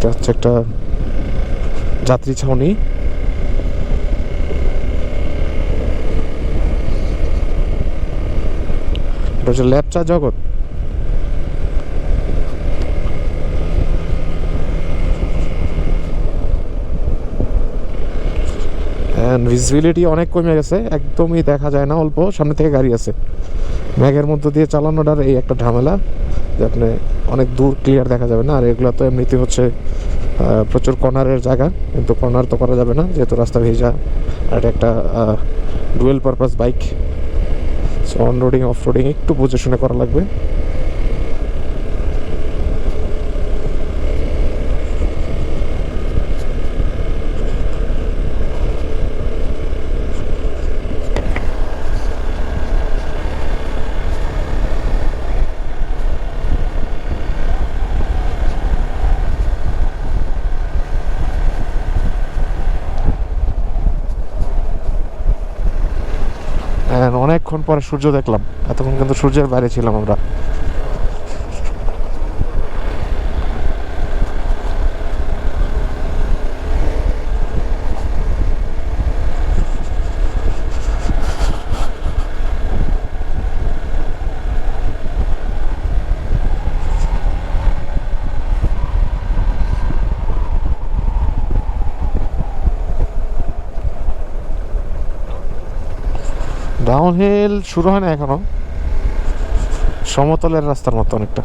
এটা হচ্ছে একটা যাত্রী ছাউনি। এটা হচ্ছে ল্যাপচা জগৎ। ভিজিবিলিটি অনেক কমে গেছে, একদমই দেখা যায় না অল্প, সামনে থেকে গাড়ি আছে। ম্যাগের মধ্য দিয়ে চালানোটার এই একটা ঝামেলা, যে আপনি অনেক দূর ক্লিয়ার দেখা যাবে না। আর এগুলো তো এমনিতে হচ্ছে প্রচুর কর্নারের জায়গা, কিন্তু কর্নার তো করা যাবে না, যেহেতু রাস্তা ভেজা। আর একটা dual purpose bike so on roading off roading একটু বুঝে শুনে করা লাগবে। অনেকক্ষণ পরে সূর্য দেখলাম। এতক্ষণ কিন্তু সূর্যের বাইরে ছিলাম আমরা। ডাউন হিল শুরু হয় না এখনও। সমতলের রাস্তার মতো অনেকটা।